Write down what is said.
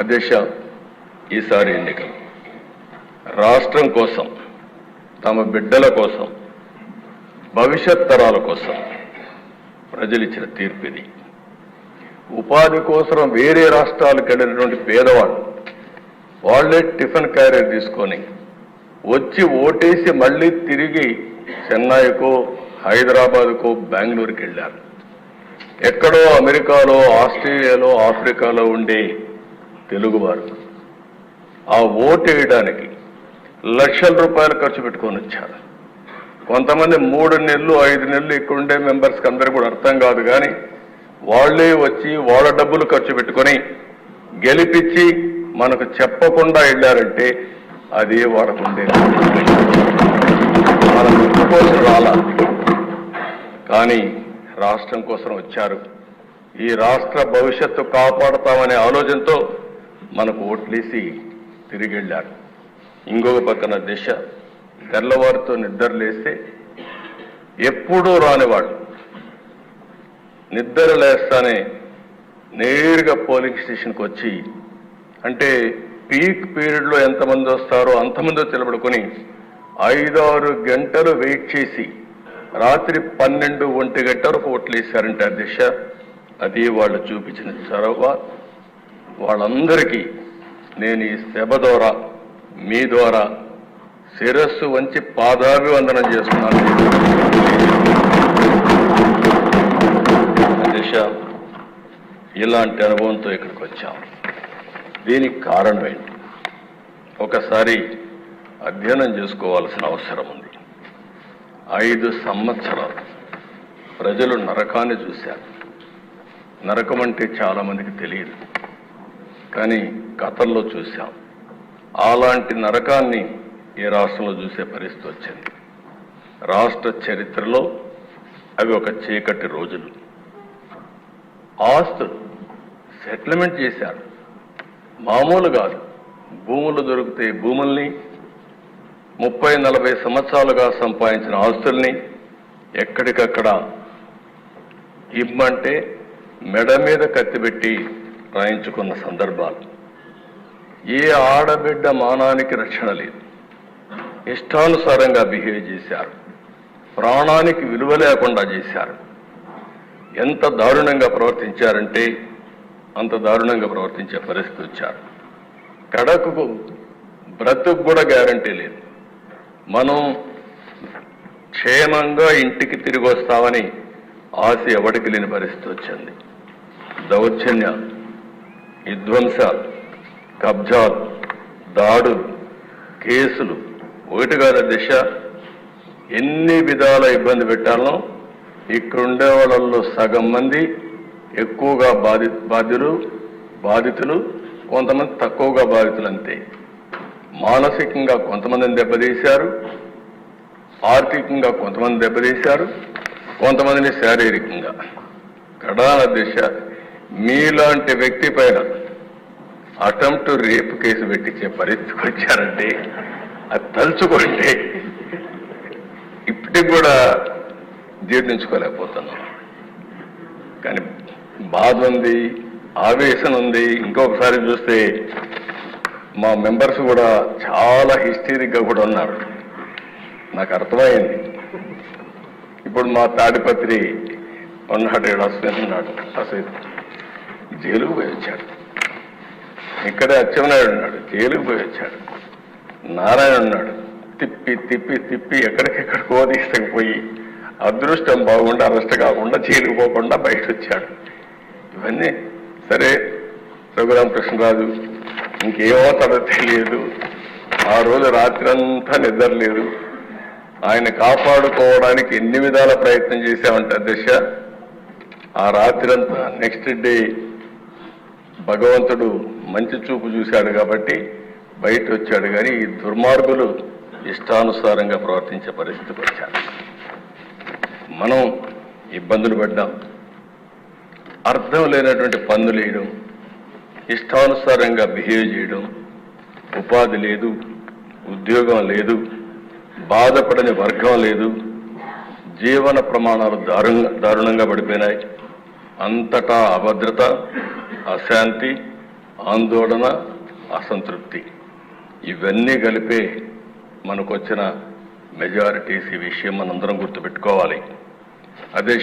అధ్యక్ష ఈసారి ఎన్నికలు. రాష్ట్రం కోసం తమ బిడ్డల కోసం భవిష్యత్ తరాల కోసం ప్రజలు ఇచ్చిన తీర్పు ఇది. ఉపాధి కోసం వేరే రాష్ట్రాలకు వెళ్ళినటువంటి పేదవాళ్ళు వాళ్ళే టిఫిన్ క్యారియర్ తీసుకొని వచ్చి ఓటేసి మళ్ళీ తిరిగి చెన్నైకో హైదరాబాద్కో బెంగళూరుకి వెళ్ళారు. ఎక్కడో అమెరికాలో ఆస్ట్రేలియాలో ఆఫ్రికాలో ఉండే తెలుగువారు. ఆ ఓటు వేయడానికి లక్షల రూపాయలు ఖర్చు పెట్టుకొని వచ్చారు. కొంతమంది మూడు నెలలు ఐదు నెలలు ఇక్కడ ఉండే మెంబర్స్కి అందరికీ కూడా అర్థం కాదు కానీ వాళ్ళే వచ్చి వాళ్ళ డబ్బులు ఖర్చు పెట్టుకొని గెలిపించి మనకు చెప్పకుండా వెళ్ళారంటే అది వాడకుండే మన కోసం రాలా. కానీ రాష్ట్రం కోసం వచ్చారు. ఈ రాష్ట్ర భవిష్యత్తు కాపాడతామనే ఆలోచనతో మనకు ఓట్లేసి తిరిగి వెళ్ళారు ఇంకొక పక్కన దిశ తెల్లవారితో నిద్రలేస్తే ఎప్పుడూ రానివాళ్ళు నిద్ర లేస్తానే నేరుగా పోలింగ్ స్టేషన్కి వచ్చి అంటే పీక్ పీరియడ్లో ఎంతమంది వస్తారో అంతమందో తెలబడుకొని ఐదారు గంటలు వెయిట్ చేసి రాత్రి పన్నెండు ఒంటి గంటలకు ఓట్లేశారంటే దిశ. అది వాళ్ళు చూపించిన చొరవ. వాళ్ళందరికీ నేను ఈ సభ ద్వారా మీ ద్వారా శిరస్సు వంచి పాదాభివందనం చేస్తున్నాను. అధ్యక్ష ఇలాంటి అనుభవంతో ఇక్కడికి వచ్చాం. దీనికి కారణం ఏంటి? ఒకసారి అధ్యయనం చేసుకోవాల్సిన అవసరం ఉంది. ఐదు సంవత్సరాలు ప్రజలు నరకాన్ని చూశారు. నరకం అంటే చాలామందికి తెలియదు. కానీ కథల్లో చూశాం. అలాంటి నరకాన్ని ఈ రాష్ట్రంలో చూసే పరిస్థితి వచ్చింది. రాష్ట్ర చరిత్రలో అవి ఒక చీకటి రోజులు. ఆస్తులు సెటిల్మెంట్ చేశారు. మామూలు కాదు. భూములు దొరికితే భూముల్ని ముప్పై నలభై సంవత్సరాలుగా సంపాదించిన ఆస్తుల్ని ఎక్కడికక్కడ ఇమ్మంటే మెడ మీద కత్తిపెట్టి రాయించుకున్న సందర్భాలు. ఏ ఆడబిడ్డ మానానికి రక్షణ లేదు. ఇష్టానుసారంగా బిహేవ్ చేశారు. ప్రాణానికి విలువ లేకుండా చేశారు. ఎంత దారుణంగా ప్రవర్తించారంటే అంత దారుణంగా ప్రవర్తించే పరిస్థితి వచ్చారు. కడకు బ్రతుకు కూడా గ్యారంటీ లేదు. మనం క్షేమంగా ఇంటికి తిరిగి వస్తామని ఆశ ఎవడికి లేని పరిస్థితి వచ్చింది. దౌర్జన్యాలు. విధ్వంసాలు కబ్జాలు దాడులు కేసులు. ఒకటి కాదు దిశ. ఎన్ని విధాల ఇబ్బంది పెట్టాలో ఇక్కడుండే వాళ్ళల్లో సగం మంది ఎక్కువగా బాధి బాధ్యులు బాధితులు కొంతమంది తక్కువగా బాధితులు అంతే. మానసికంగా కొంతమందిని దెబ్బతీశారు ఆర్థికంగా కొంతమంది దెబ్బతీశారు కొంతమందిని శారీరకంగా. కడాల దిశ. మీలాంటి వ్యక్తి పైన అటెంప్ట్ రేపు కేసు పెట్టించే పరిస్థితికి వచ్చారంటే అది తలుచుకోండి. ఇప్పటికి కూడా జీర్ణించుకోలేకపోతున్నాం. కానీ బాధ ఉంది ఆవేశం ఉంది. ఇంకొకసారి చూస్తే మా మెంబర్స్ కూడా చాలా హిస్టరిక్గా కూడా ఉన్నారు. నాకు అర్థమైంది. ఇప్పుడు మా తాడిపత్రి ఉన్నాడు ఈడ వస్తున్నాడు ఉన్నాడు జైలుకు పోయి వచ్చాడు ఇక్కడే అచ్చెన్నాయుడు ఉన్నాడు జైలుకు పోయి వచ్చాడు నారాయణ ఉన్నాడు. తిప్పి తిప్పి తిప్పి ఎక్కడికెక్కడికో తీసుకుపోయి అదృష్టం బాగుండా అరెస్ట్ కాకుండా జైలుకు పోకుండా బయట వచ్చాడు ఇవన్నీ సరే రఘురామకృష్ణరాజు ఇంకేమవుతాడో తెలియదు. ఆ రోజు రాత్రి అంతా నిద్ర లేదు ఆయన కాపాడుకోవడానికి ఎన్ని విధాల ప్రయత్నం చేశామంటే దిశ ఆ రాత్రంతా నెక్స్ట్ డే భగవంతుడు మంచి చూపు చూశాడు కాబట్టి బయట వచ్చాడు కానీ ఈ దుర్మార్గులు ఇష్టానుసారంగా ప్రవర్తించే పరిస్థితికి వచ్చారు. మనం ఇబ్బందులు పడ్డాం. అర్థం లేనటువంటి పన్నులు వేయడం ఇష్టానుసారంగా బిహేవ్ చేయడం ఉపాధి లేదు ఉద్యోగం లేదు బాధపడని వర్గం లేదు జీవన ప్రమాణాలు దారుణంగా పడిపోయినాయి. అంతటా అభద్రత అశాంతి ఆందోళన అసంతృప్తి. ఇవన్నీ కలిపే మనకొచ్చిన మెజారిటీస్ ఈ విషయం మనందరం గుర్తుపెట్టుకోవాలి. అదే